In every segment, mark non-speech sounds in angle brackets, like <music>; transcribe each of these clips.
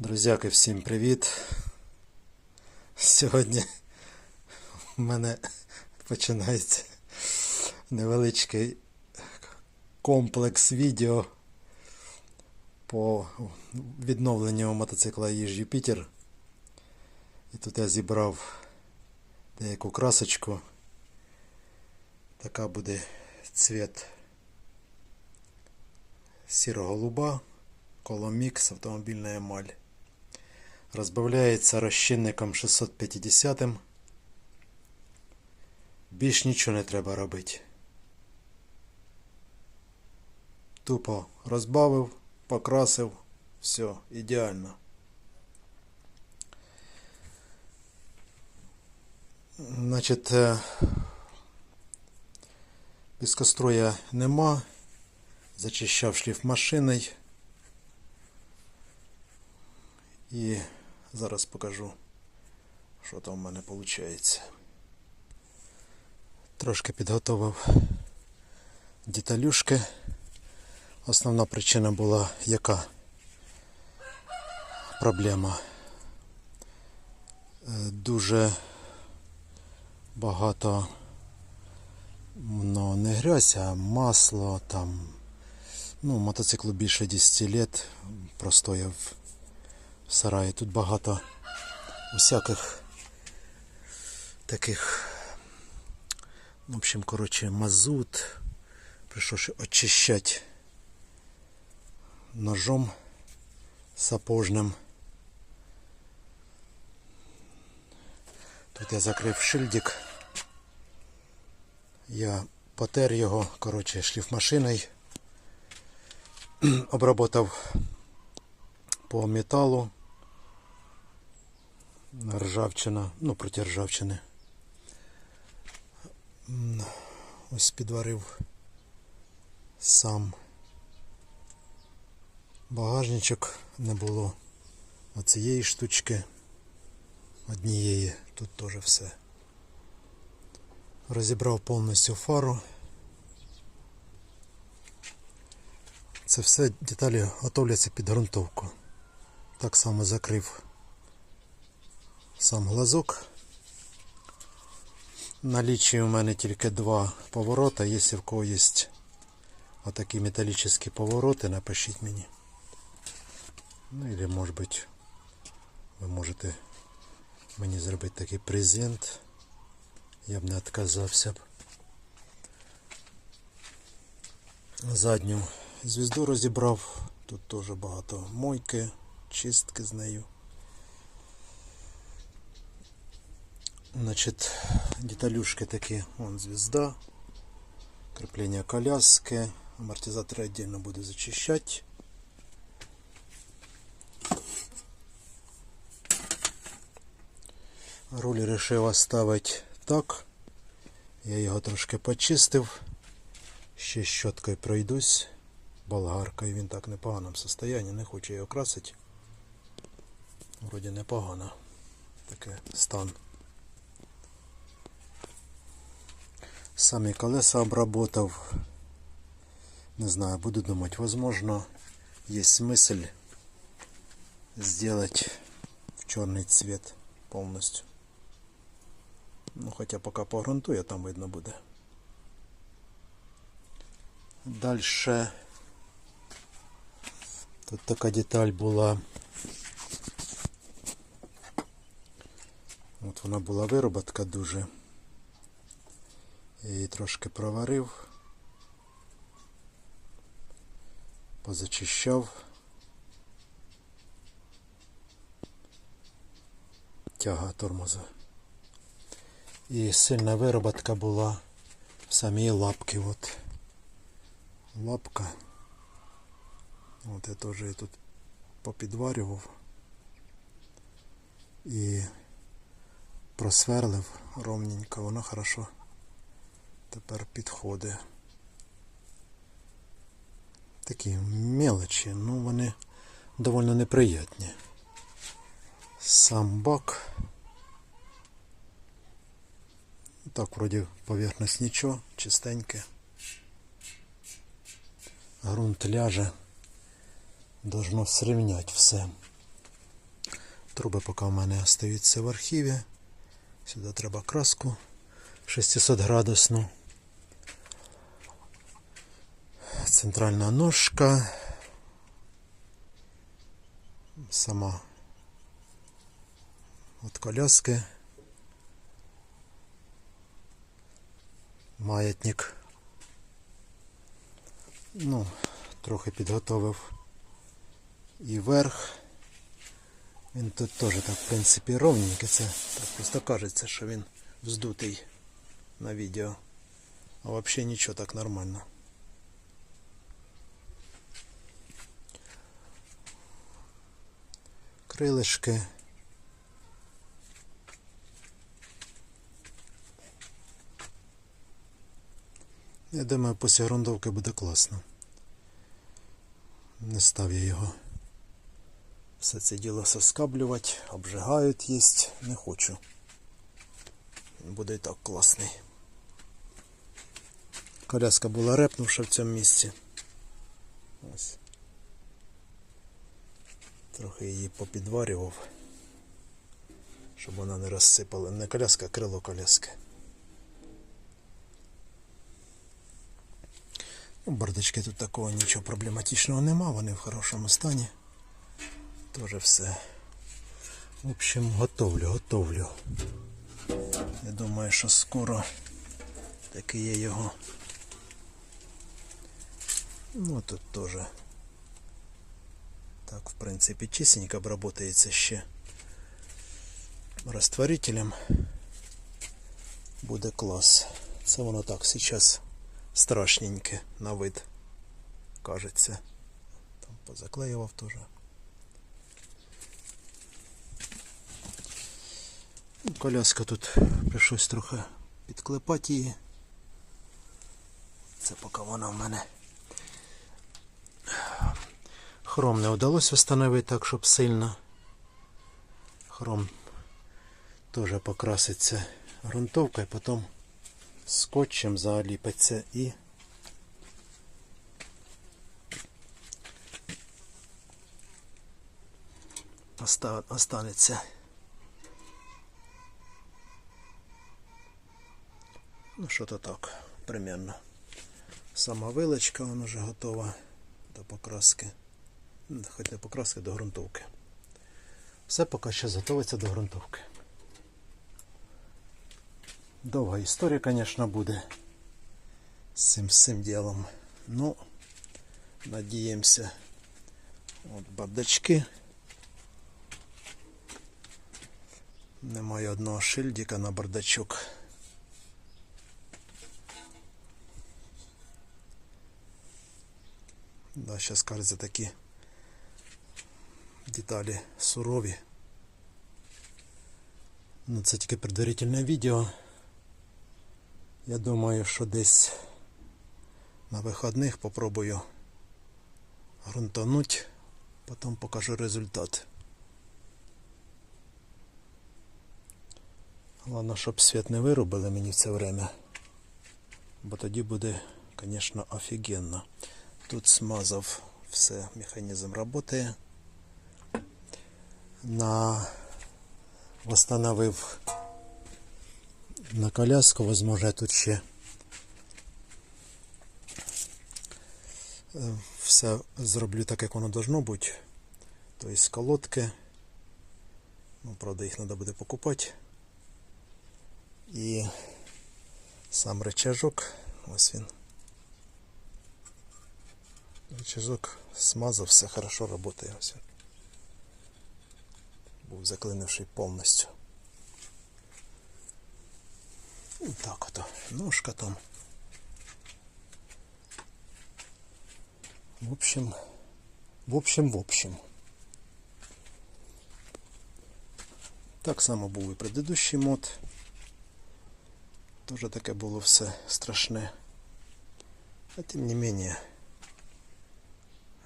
Друзяки, всім привіт. Сьогодні в мене починається невеличкий комплекс відео по відновленню мотоцикла Їж Юпітер. І тут я зібрав деяку красочку. Така буде цвіт сіро-голуба, коломікс, автомобільна емаль. Розбавляється розчинником 650. Більш нічого не треба робити. Тупо розбавив, покрасив, все, ідеально. Значить, е, піскостроя нема. Зачищав шліф машиною. І зараз покажу, що там в мене виходить. Трошки підготовив деталюшки. Основна причина була яка проблема. Е, Дуже багато ну, не грязь, а масло там. Ну, мотоциклу більше 10 лет простояв сараї. Тут багато усяких таких, в общем, коротше, мазут. Прийшлося очищати ножом сапожним. Тут я закрив шильдик. Я потер його, коротше, шліфмашиною. <clears throat> Обработав по металу. Ржавчина, ну проти ржавчини. Ось підварив сам багажничок не було оцієї штучки однієї, тут теж все. Розібрав повністю фару. Це все деталі готовляться під ґрунтовку. Так само закрив сам глазок. Налічує у мене тільки два поворота. Якщо в кого є отакі металічні повороти, напишіть мені. Ну или може бути ви можете мені зробити такий презент. Я б не відказався б. Задню звізду розібрав. Тут теж багато мойки, чистки з нею. Значить, деталюшки такі, вон звізда, креплення коляски, амортизатор отдельно буду зачищати. Руль вирішив оставити так. Я його трошки почистив. Ще щоткою пройдусь болгаркою. Він так в непоганому стані, не хочу його красити. Вроді непогано. Таке стан. Самі колеса обработав. Не знаю, буду думать, возможно, есть смысл сделать в черный цвет полностью. Ну, хотя пока погрунтую, там видно буде. Дальше тут така деталь була. От вона була вироботка дуже. Я її трошки проварив, позачищав. Тяга тормоза. І сильна вироботка була в самій лапки. От. Лапка. От я теж її тут попідварював і просверлив ровненько, воно хорошо тепер підходить. Такі мелочі, ну вони доволі неприятні. Сам бак. Так, вроді поверхність нічого, чистеньке. Грунт ляже. Должно срівняти все. Труби поки в мене остаються в архіві. Сюди треба краску 600 градусну. Центральна ножка. Сама от коляски. Маятник. Ну, трохи підготовив і верх. Він тут теж так, в принципі, ровненький. Це так просто кажеться, що він вздутий на відео. А взагалі нічого так нормально. Крилишки. Я думаю, після грунтовки буде класно. Не став я його. Все це діло соскаблювати, обжигають їсть, не хочу. Буде і так класний. Коляска була репнувша в цьому місці. Ось. Трохи її попідварював, щоб вона не розсипала. Не коляска, а крило коляски. Ну, бардачки тут такого нічого проблематичного нема, вони в хорошому стані. Тоже все. В общем, готовлю, готовлю. Я думаю, що скоро таки я його. Ну тут теж. Так, в принципі, чистенько обработається ще растворителем. Буде клас. Це воно так зараз страшненьке на вид. Кажеться. Там позаклеював теж. Ну, Коляска тут прийшлось трохи підклепати її. Це поки вона в мене. Хром не вдалося встановити так, щоб сильно. Хром теж покраситься грунтовкою, потім скотчем заліпиться і останеться. Ну, що-то так, примерно. Сама вилочка вона вже готова до покраски. Хоч не покраски до ґрунтовки. Все поки що готується до ґрунтовки. Довга історія, звісно, буде з цим всім ділом. Ну, надіємося. От бардачки. Немає одного шильдика на бардачок. Да, зараз кажеться такі деталі сурові. Ну, це тільки предварительне відео. Я думаю, що десь на вихідних попробую грунтануть, потім покажу результат. Головне, щоб світ не вирубили мені в це время, бо тоді буде, звісно, офігенно. Тут смазав все, механізм працює. На восстановив на коляску, возможно, тут ще е, все зроблю так, як воно должно бути. Тобто колодки. Ну, правда, їх треба буде покупати. І сам рычажок, ось він. Рычажок смазав, все хорошо работає. Ось він. Був заклинивший повністю. І так ото. Ножка там. В общем, в общем, в общем. Так само був і предыдущий мод. Тоже таке було все страшне. А тим не менее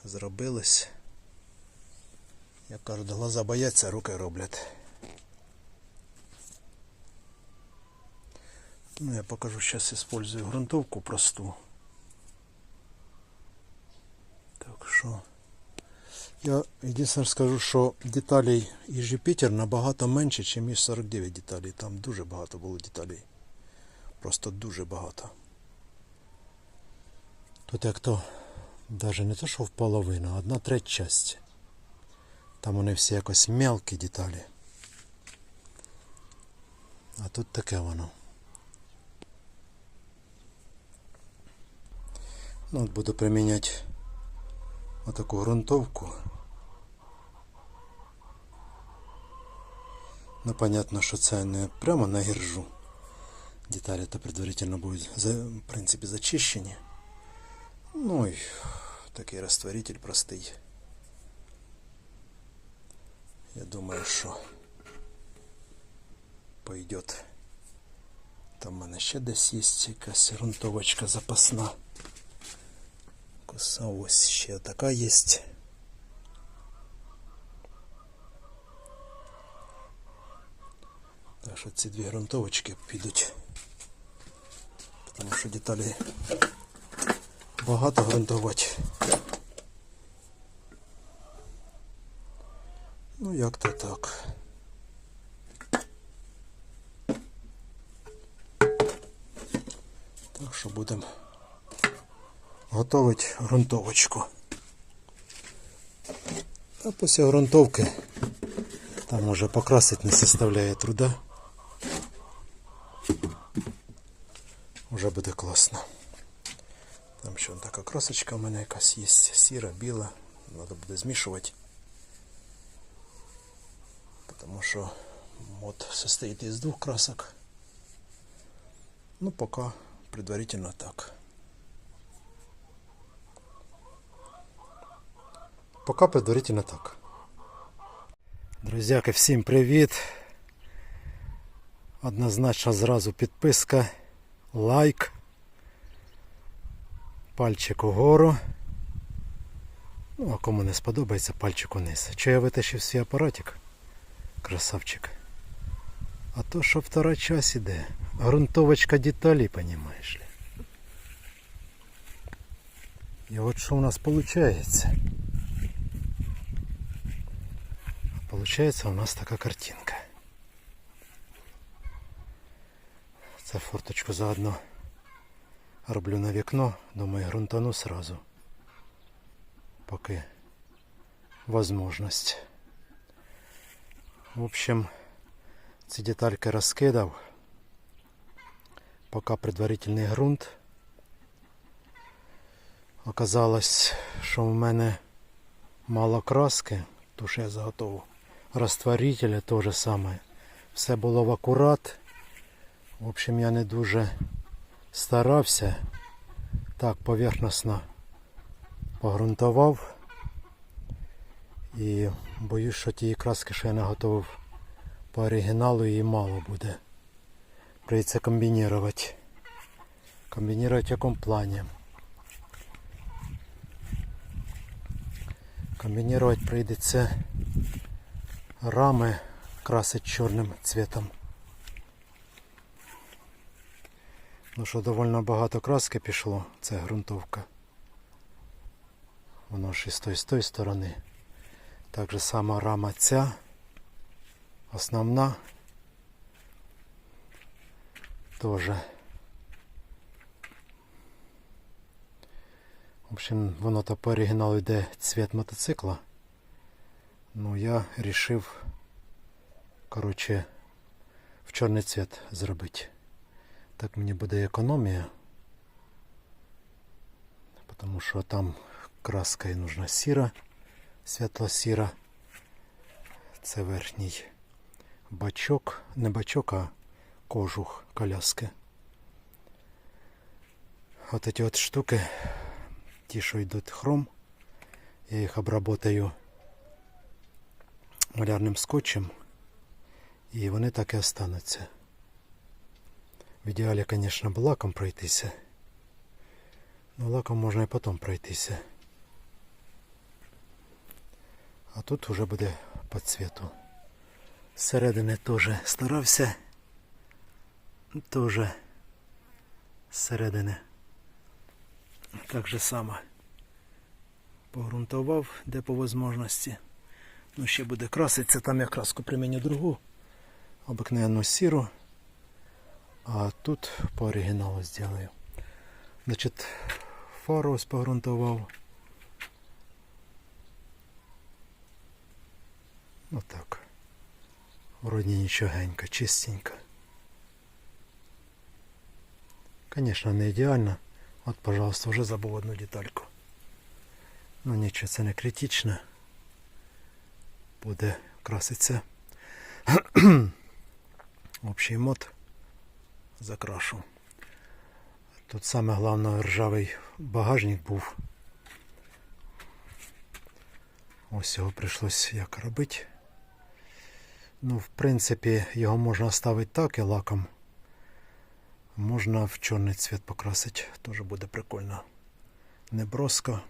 зробилось. Як кажуть, глаза бояться, руки роблять. Ну, я покажу, сейчас использую грунтовку просту. Так що Я єдине скажу, що деталей із Юпітер набагато менше, ніж із 49 деталей. Там дуже багато було деталей. Просто дуже багато. Тут як то навіть не те, що в половину, а одна треть часті. Там вони всі якось мелкі деталі. А тут таке воно. Ну, от буду приміняти отаку ґрунтовку. Ну, понятно, що це не прямо на гіржу. Деталі то предварительно будуть, за- в принципі, зачищені. Ну і такий растворитель простий. Я думаю, що пойдет. Там в мене ще десь є якась ґрунтовочка запасна. Коса ось ще така є. Так що ці дві ґрунтовочки підуть. Тому що деталі багато ґрунтувати. Ну як то так. Так що будемо готувати ґрунтовочку. А після ґрунтовки там уже покрасити не составляє труда. Уже буде класно. Там ще така красочка в мене якась є сіра, біла. Треба буде змішувати. Тому що мод состоїть із двох красок. Ну, поки предварительно так. Поки предварительно так. Друзяки, всім привіт. Однозначно зразу підписка, лайк, пальчик угору. Ну, а кому не сподобається, пальчик униз. Чи я витащив свій апаратик? Красавчик. А то, що втора час іде. Грунтовочка деталей, понимаешь ли. І от що у нас виходить? Получается у нас така картинка. Це форточку заодно роблю на вікно, думаю, грунтану сразу. Поки возможность. В общем, ці детальки розкидав. Поки предварительний ґрунт. Оказалось, що в мене мало краски, ту що я заготовив. Растворителя то же саме. Все було в акурат. В общем, я не дуже старався. Так, поверхносно погрунтував. І боюсь, що тієї краски, що я наготовив по оригіналу, її мало буде. Придеться комбінувати. Комбінувати в якому плані? Комбінувати прийдеться рами красить чорним цветом. Ну що довольно багато краски пішло, це ґрунтовка. Воно ж і з тої з тої сторони. Так же сама рама ця. Основна. Тоже. В общем, воно то по оригіналу йде цвет мотоцикла. Ну, я рішив, коротше, в чорний цвет зробити. Так мені буде економія. Тому що там краска і нужна сіра, світло-сіра. Це верхній бачок, не бачок, а кожух коляски. От эти от штуки, ті, що йдуть хром, я їх обработаю малярним скотчем, і вони так і остануться. В ідеалі, звісно, б лаком пройтися. Ну, лаком можна і потім пройтися. А тут вже буде по цвету. Зсередини теж старався. Теж зсередини. Так же само Погрунтував, де по можливості. Ну, ще буде краситься, там я краску приміню другу, обикновенну сіру. А тут по оригіналу зроблю. Значить, фару ось Отак. Вроді нічогенько, чистенько. Звісно, не ідеально. От, пожалуйста, вже забув одну детальку. Ну нічого, це не критично. Буде краситься. Общий мод закрашу. Тут саме головне ржавий багажник був. Ось його прийшлось як робити. Ну, в принципі, його можна ставити так і лаком. Можна в чорний цвіт покрасити. Теж буде прикольно. Не броско.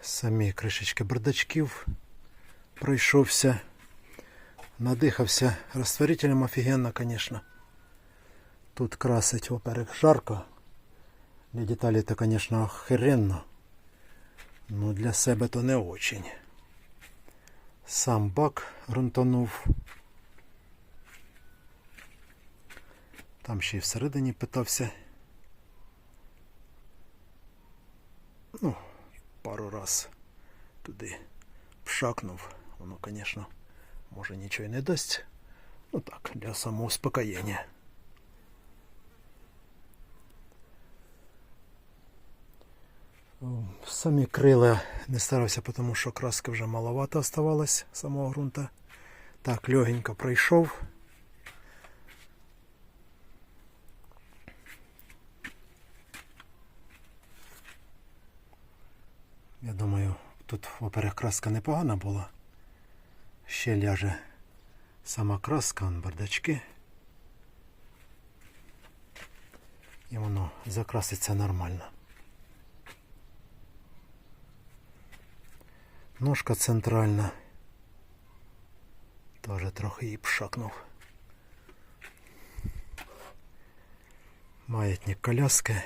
Самі кришечки бардачків пройшовся. Надихався розтворителем офігенно, звісно. Тут красить, во-первых, жарко. Для деталей то, конечно, охеренно. Но для себе то не очень. Сам бак грунтанув. Там ще й всередині питався. Ну, пару раз туди пшакнув. Воно, звісно, може нічого і не дасть. Ну так, для самоуспокоєння. Самі крила не старався, тому що краски вже маловато оставалось самого ґрунта. Так, легенько пройшов. Я думаю, тут во-первых, краска непогана була. Ще ляже сама краска, он бардачки. І воно закраситься нормально. Ножка центральна. Тоже трохи її пшакнув. Маятник коляски.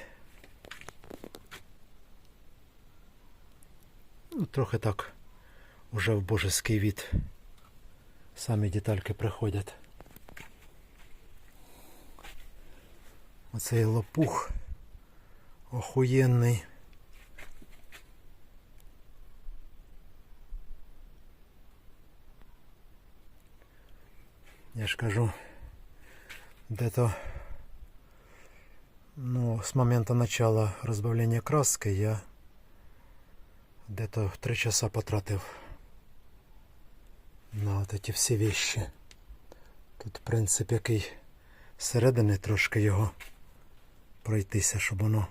Ну, трохи так уже в божеский від. Самі детальки приходять. Оцей лопух охуєнний. Я ж кажу, где-то ну, с момента начала разбавления краски я где-то три часа потратив на вот эти всі вещи. Тут принцип який зсередини трошки його пройтися, щоб воно.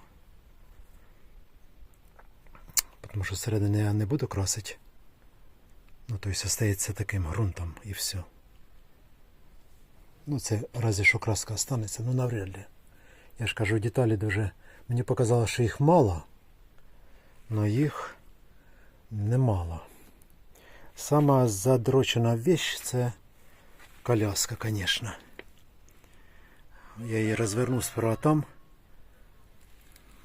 Тому що зсередини я не буду красити. Ну, тобто остається таким ґрунтом і все. Ну, це разі що краска останеться, ну навряд ли. Я ж кажу, деталі дуже. Мені показало, що їх мало, але їх немало. Сама задрочена вещь це коляска, звісно. Я її розвернув сперва там,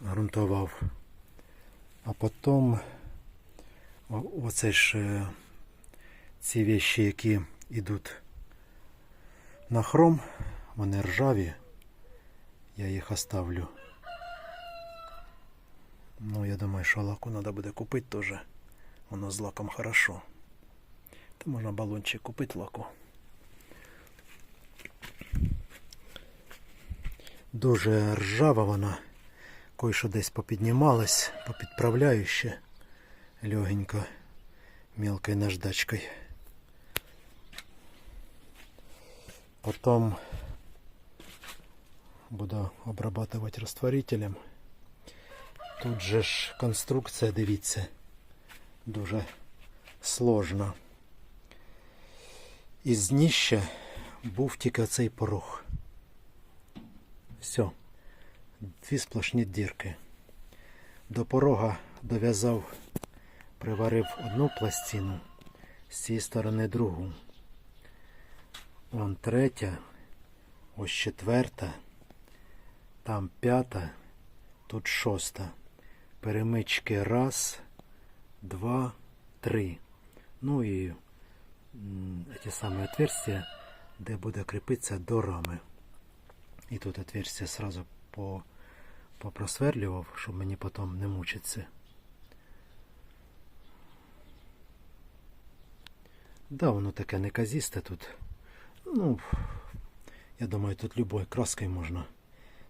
грунтував, а потім оце ж е, ці вещі, які йдуть на хром, вони ржаві, я їх оставлю. Ну, я думаю, що лаку треба буде купити теж. Воно з лаком хорошо. Та можна балончик купити лаку. Дуже ржава вона. Кое-що десь попіднімалась, попідправляю ще легенько мелкой наждачкой. Потом буду обрабатывать растворителем. Тут же ж конструкція, дивіться, дуже сложна. Із дніща був тільки оцей порог. Все. Дві сплошні дірки. До порога дов'язав, приварив одну пластину, з цієї сторони другу. Вон третя, ось четверта, там п'ята, тут шоста. Перемички раз, два, три. Ну і ті самі отверстия, де буде кріпитися до рами. І тут отверстие сразу по, попросверлював, щоб мені потім не мучитися. Да, воно таке неказісте тут. Ну, я думаю, тут любой краской можна.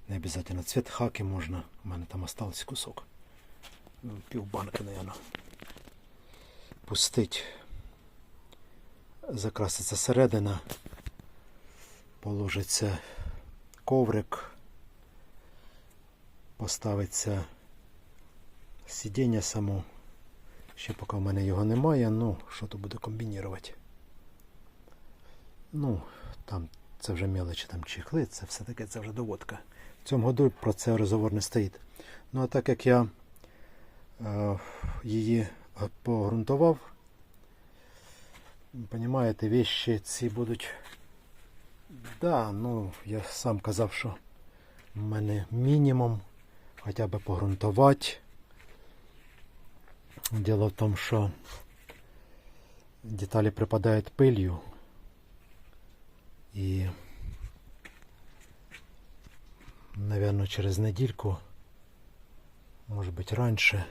Не обязательно цвет хаки можна. У мене там остался кусок. Ну, Півбанки, наверное. Пустить. Закраситься середина. Положиться коврик. Поставиться сидіння само. Ще поки в мене його немає, ну, що то буде комбінірувати. Ну, там це вже мелочі, там чехли, це все таке, це вже доводка. В цьому году про це розговор не стоїть. Ну, а так як я е, її погрунтував, Понимаєте, вещи ці будуть. Да, ну, я сам казав, що в мене мінімум хоча б погрунтувати. Дело в том, что детали припадают пылью. И, наверное, через недельку, может быть, раньше,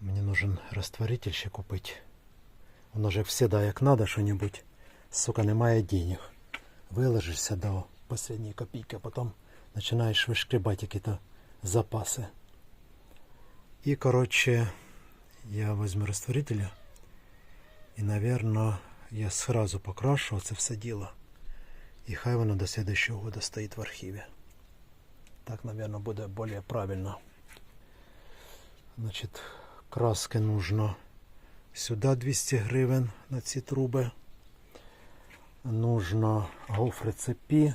мне нужен растворитель ще купить. Воно же всегда як надо що-нибудь. Сука, немає денег. Виложишся до последней копійки, а потом починаєш вишкребати які-то запаси. И, короче, я возьму растворителя. И, наверное, я сразу покрашу это все дело. И хай воно до следующего года стоит в архиве. Так, наверное, будет более правильно. Значит, краски нужно сюда 200 гривен на ці труби. Нужно гофри цепі.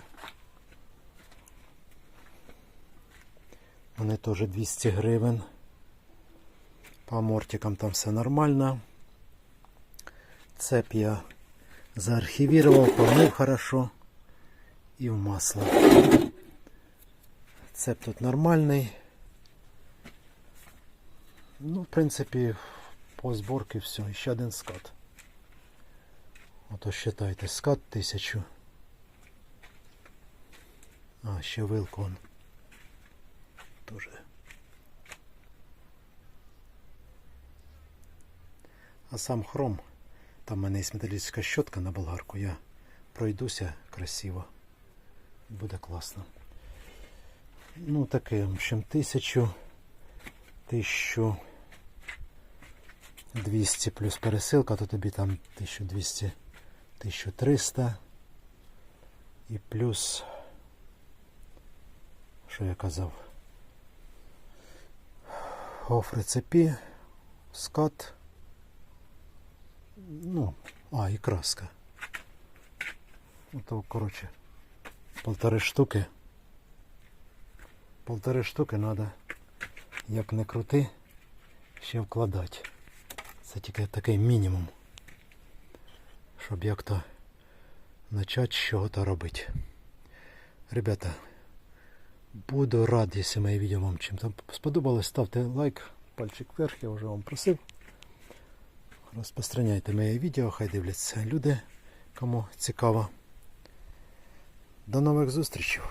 Вони теж 200 гривень. По амортикам там все нормально. Цепь я заархивировал, помыл хорошо. И в масло. Цеп тут нормальный. Ну, в принципе, по сборке все. Еще один скат. Ото считайте, скат тисячу. А, ще вилку он. Тоже. А сам хром, там в мене є металічна щотка на болгарку, я пройдуся красиво. Буде класно. Ну таке, в общем, тисячу, тисячу 200 плюс пересилка, то тобі там 1200, 1300 і плюс, що я казав, гофри цепі, скат, ну, а, і краска. Ото, коротше, полтори штуки. Полтори штуки треба, як не крути, ще вкладати. Це тільки такий мінімум. Щоб як-то почати з чого-то робити. Ребята, буду рад, якщо моє відео вам чим-то сподобалось. Ставте лайк, пальчик вверх, я вже вам просив. Розпространяйте моє відео, хай дивляться люди, кому цікаво. До нових зустрічей!